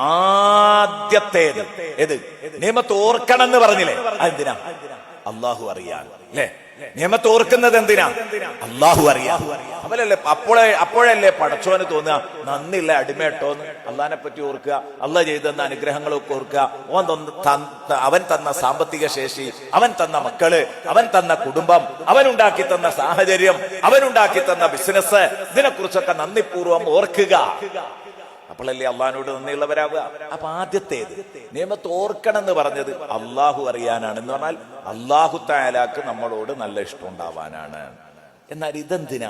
ആദ്യത്തേത്. ഏത്? നിയമത്ത് ഓർക്കണം എന്ന് പറഞ്ഞില്ലേ? അതെന്തിനാ? അള്ളാഹു അറിയാൻ. അല്ലേ നിയമത്ത് ഓർക്കുന്നത് എന്തിനാ? അള്ളാഹു അറിയാം അവലല്ലേ? അപ്പോഴേ അപ്പോഴല്ലേ പടച്ചോന് തോന്നുക നന്ദില്ല അടിമേട്ടോന്ന് അള്ളഹാനെ പറ്റി ഓർക്കുക അള്ളാഹ് ചെയ്തു അനുഗ്രഹങ്ങളൊക്കെ ഓർക്കുക. ഓൻ തന്ന അവൻ തന്ന സാമ്പത്തിക ശേഷി അവൻ തന്ന മക്കൾ അവൻ തന്ന കുടുംബം അവൻ ഉണ്ടാക്കി തന്ന സാഹചര്യം അവൻ ഉണ്ടാക്കി തന്ന ബിസിനസ് ഇതിനെക്കുറിച്ചൊക്കെ നന്ദിപൂർവം ഓർക്കുക. അപ്പോഴല്ലേ അള്ളഹാനോട് നന്ദിയുള്ളവരാവുക? അപ്പൊ ആദ്യത്തേത് നിയമത്ത് ഓർക്കണം എന്ന് പറഞ്ഞത് അള്ളാഹു അറിയാനാണ് എന്ന് പറഞ്ഞാൽ അള്ളാഹു താലാക്ക് നമ്മളോട് നല്ല ഇഷ്ടം ഉണ്ടാവാനാണ്. എന്നാൽ ഇതെന്തിനാ?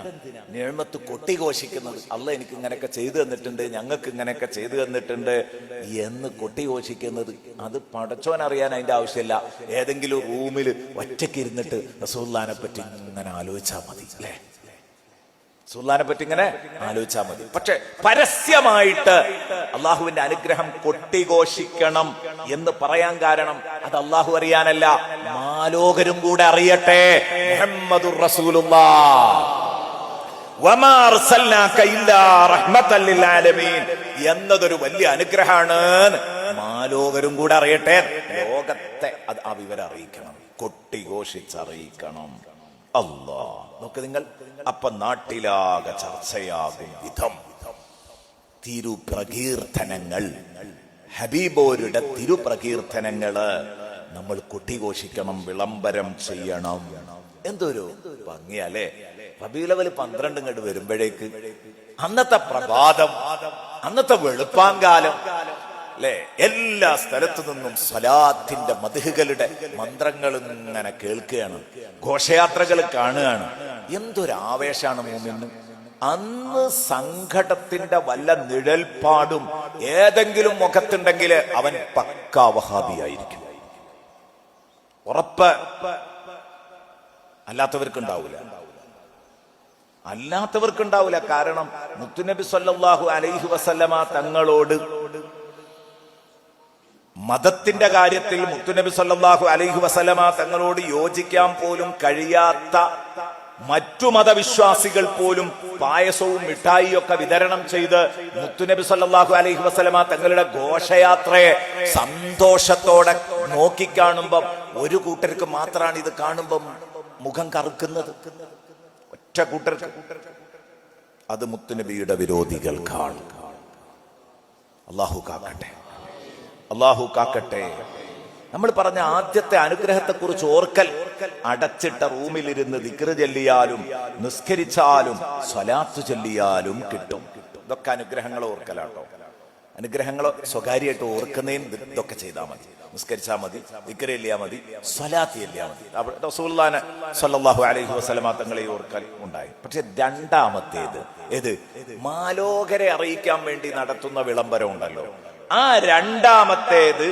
നിയമത്ത് കൊട്ടിഘോഷിക്കുന്നത് അല്ല എനിക്ക് ഇങ്ങനെയൊക്കെ ചെയ്തു തന്നിട്ടുണ്ട് ഞങ്ങൾക്ക് ഇങ്ങനെയൊക്കെ ചെയ്തു തന്നിട്ടുണ്ട് എന്ന് കൊട്ടിഘോഷിക്കുന്നത് അത് പടച്ചോൻ അറിയാൻ അതിന്റെ ആവശ്യമില്ല. ഏതെങ്കിലും റൂമിൽ ഒറ്റയ്ക്ക് ഇരുന്നിട്ട് റസൂല്ലാനെ പറ്റി ഇങ്ങനെ ആലോചിച്ചാൽ മതി അല്ലേ? സുൽത്താനെ പറ്റി ഇങ്ങനെ ആലോചിച്ചാൽ മതി. പക്ഷെ പരസ്യമായിട്ട് അള്ളാഹുവിന്റെ അനുഗ്രഹം കൊട്ടിഘോഷിക്കണം എന്ന് പറയാൻ കാരണം അത് അള്ളാഹു അറിയാനല്ല. മാലോകരും കൂടെ അറിയട്ടെ. മുഹമ്മദുർ റസൂലുള്ളാ എന്നതൊരു വലിയ അനുഗ്രഹമാണ് മാലോകരും കൂടെ അറിയട്ടെ. ലോകത്തെ അത് ആ വിവരം അറിയിക്കണം. കൊട്ടിഘോഷിച്ചറിയിക്കണം. അല്ലാ നോക്ക് നിങ്ങൾ അപ്പൊ നാട്ടിലാകെ ചർച്ചയാകും വിധം. തിരുപ്രകീർത്തനങ്ങൾ ഹബീബോരുടെ തിരുപ്രകീർത്തനങ്ങൾ നമ്മൾ കുട്ടിഘോഷിക്കണം വിളംബരം ചെയ്യണം. എന്തൊരു ഭംഗിയല്ലേ റബീലവൽ പന്ത്രണ്ട് ഇങ്ങോട്ട് വരുമ്പോഴേക്ക് അന്നത്തെ പ്രഭാതം അന്നത്തെ വെളുപ്പാങ്കാലം അല്ലെ? എല്ലാ സ്ഥലത്തു നിന്നും സലാത്തിന്റെ മധുഹുകളുടെ മന്ത്രങ്ങൾ ഇങ്ങനെ കേൾക്കുകയാണ്. ഘോഷയാത്രകൾ കാണുകയാണ്. എന്തൊരു ആവേശാണ് മൂന്നിന് അന്ന് സംഘടത്തിന്റെ വല്ല നിഴൽപ്പാടും ഏതെങ്കിലും മുഖത്തുണ്ടെങ്കിൽ അവൻ പക്കാ വഹാബിയായിരിക്കും. ഉറപ്പ് അല്ലാത്തവർക്കുണ്ടാവൂല. അല്ലാത്തവർക്കുണ്ടാവൂല. കാരണം മുത്തുനബി സല്ലാഹു അലൈഹി വസല്ലമ തങ്ങളോട് മതത്തിന്റെ കാര്യത്തിൽ മുത്തുനബി സല്ലാഹു അലൈഹി വസലമ തങ്ങളോട് യോജിക്കാൻ പോലും കഴിയാത്ത മറ്റു മതവിശ്വാസികൾ പോലും പായസവും മിഠായിയും ഒക്കെ വിതരണം ചെയ്ത് മുത്തുനബി സല്ലാഹു അലൈഹി വസലമ തങ്ങളുടെ ഘോഷയാത്രയെ സന്തോഷത്തോടെ നോക്കിക്കാണുമ്പം ഒരു കൂട്ടർക്ക് മാത്രമാണ് ഇത് കാണുമ്പം മുഖം കറുക്കുന്നത്. ഒറ്റ കൂട്ടർക്ക്. അത് മുത്തുനബിയുടെ വിരോധികൾ വിരോധികൾക്കാണ്. അള്ളാഹു കാക്കട്ടെ. അള്ളാഹു കാക്കട്ടെ. നമ്മൾ പറഞ്ഞ ആദ്യത്തെ അനുഗ്രഹത്തെക്കുറിച്ച് ഓർക്കൽ അടച്ചിട്ട റൂമിലിരുന്ന് ദിക്റ് ചൊല്ലിയാലും നിസ്കരിച്ചാലും സ്വലാത്ത് ചൊല്ലിയാലും കിട്ടും. ഇതൊക്കെ അനുഗ്രഹങ്ങൾ ഓർക്കലാട്ടോ. അനുഗ്രഹങ്ങൾ സ്വകാര്യമായിട്ട് ഓർക്കുന്നതിന് ഇതൊക്കെ ചെയ്താൽ മതി. നിസ്കരിച്ചാൽ മതി ചൊല്ലിയാൽ മതി സ്വലാത്ത് ചൊല്ലിയാൽ മതി. അവിടെ സല്ലാഹു അലൈഹി വസല്ലമ തങ്ങളെ ഓർക്കൽ ഉണ്ടായി. പക്ഷെ രണ്ടാമത്തേത് ഏത്? മാലോകരെ അറിയിക്കാൻ വേണ്ടി നടത്തുന്ന വിളംബരം ഉണ്ടല്ലോ. ആ രണ്ടാമത്തേത്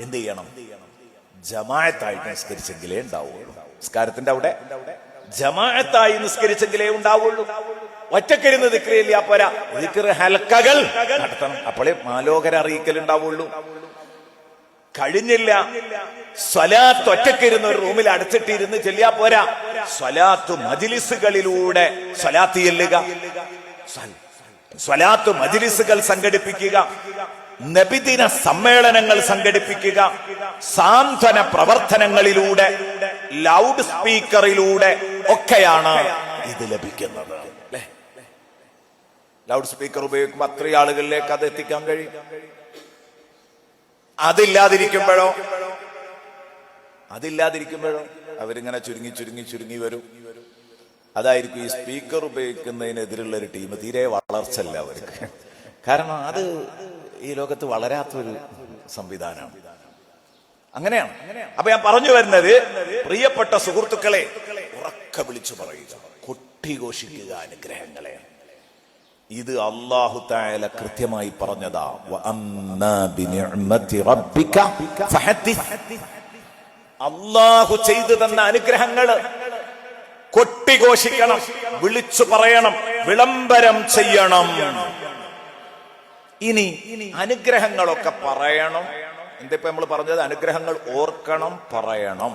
എന്ത് ചെയ്യണം? ജമായത്തായി നിസ്കരിച്ചെങ്കിലേ ഉണ്ടാവുള്ളൂ. നിസ്കാരത്തിന്റെ അവിടെ ജമാഅത്തായി നിസ്കരിച്ചെങ്കിലേ ഉണ്ടാവുള്ളൂ. ഒറ്റക്കിരുന്ന് ദിക്രിയില്ല പോരാ. ദിക്ര ഹൽക്കകൾ നടത്തണം. അപ്പോഴേ മാലോകര അറിയിക്കൽ ഉണ്ടാവുള്ളൂ കഴിഞ്ഞില്ല. സ്വലാത്ത് ഒറ്റക്കിരുന്ന് ഒരു റൂമിൽ അടച്ചിട്ടിരുന്ന് ചെല്ലിയാ പോരാ. സ്വലാത്ത് മജിലിസുകളിലൂടെ സ്വലാത്ത് ചെല്ലുക. സ്വലാത്ത് മജിലിസുകൾ സംഘടിപ്പിക്കുക നബിദിന സമ്മേളനങ്ങൾ സംഘടിപ്പിക്കുക സാന്ത്വന പ്രവർത്തനങ്ങളിലൂടെ ലൗഡ് സ്പീക്കറിലൂടെ ഒക്കെയാണ് ഇത് ലഭിക്കുന്നത്. ലൗഡ് സ്പീക്കർ ഉപയോഗിക്കുമ്പോൾ അത്രയും ആളുകളിലേക്ക് അത് എത്തിക്കാൻ കഴിയും. അതില്ലാതിരിക്കുമ്പോഴോ? അതില്ലാതിരിക്കുമ്പോഴോ? അവരിങ്ങനെ ചുരുങ്ങി ചുരുങ്ങി ചുരുങ്ങി വരും. അതായിരിക്കും ഈ സ്പീക്കർ ഉപയോഗിക്കുന്നതിനെതിരുള്ള ഒരു ടീം തീരെ വളർച്ചല്ല അവർക്ക്. കാരണം അത് ഈ ലോകത്ത് വളരാത്തൊരു സംവിധാനമാണ്. അങ്ങനെയാണ്. അപ്പൊ ഞാൻ പറഞ്ഞു വരുന്നത് പ്രിയപ്പെട്ട സുഹൃത്തുക്കളെ ഉറക്ക വിളിച്ചു പറയുക. കൊട്ടിഘോഷിക്കുക അനുഗ്രഹങ്ങളെ. ഇത് അള്ളാഹു തായാല കൃത്യമായി പറഞ്ഞതാ. അള്ളാഹു ചെയ്തു തന്ന അനുഗ്രഹങ്ങൾ കൊട്ടിഘോഷിക്കണം വിളിച്ചു പറയണം വിളംബരം ചെയ്യണം. ഇനി അനുഗ്രഹങ്ങളൊക്കെ പറയണം. എന്തിപ്പോ നമ്മൾ പറഞ്ഞത്? അനുഗ്രഹങ്ങൾ ഓർക്കണം പറയണം.